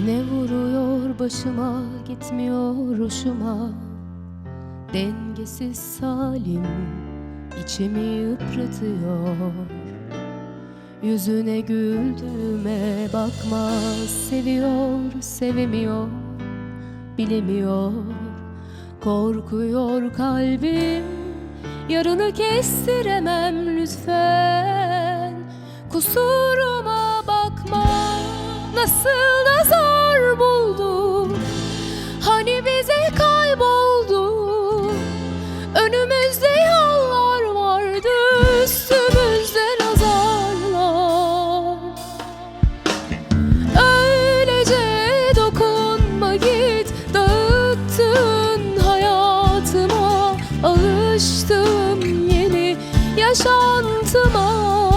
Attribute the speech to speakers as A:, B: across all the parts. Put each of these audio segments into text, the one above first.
A: Yine vuruyor başıma gitmiyor hoşuma. Dengesiz salim içimi yıpratıyor. Yüzüne güldüğüme bakma Seviyor sevemiyor bilemiyor. Korkuyor kalbim Yarını kestiremem lütfen. Kusuruma bakma Nasıl Alıştım yeni yaşantıma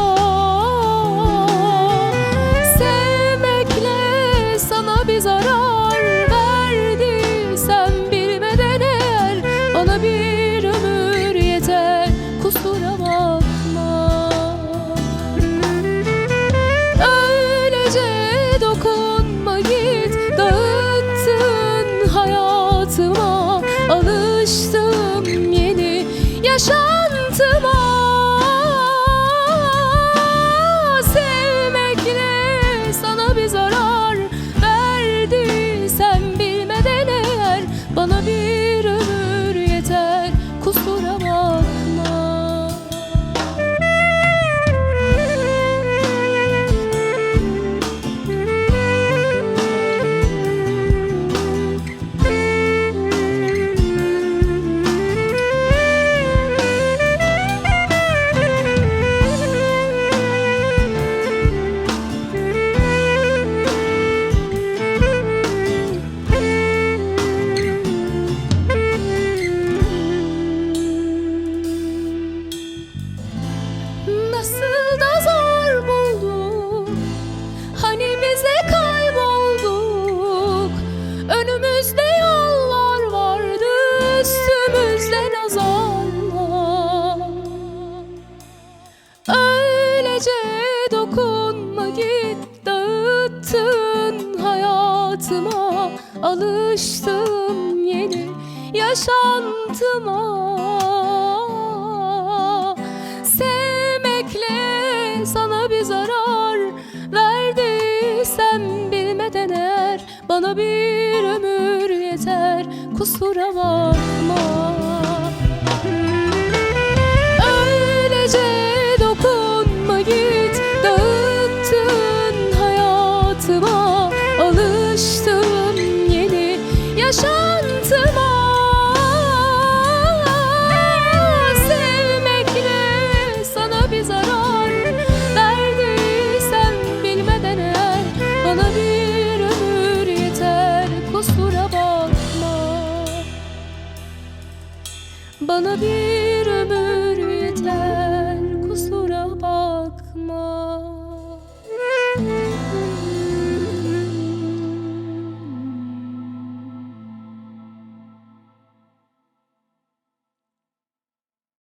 A: Öylece dokunma git Dağıttın hayatıma. Alıştım yeni yaşantıma. Sevmekle sana bir zarar verdiysem bilmeden eğer Bana bir ömür yeter. Kusura bakma bana bir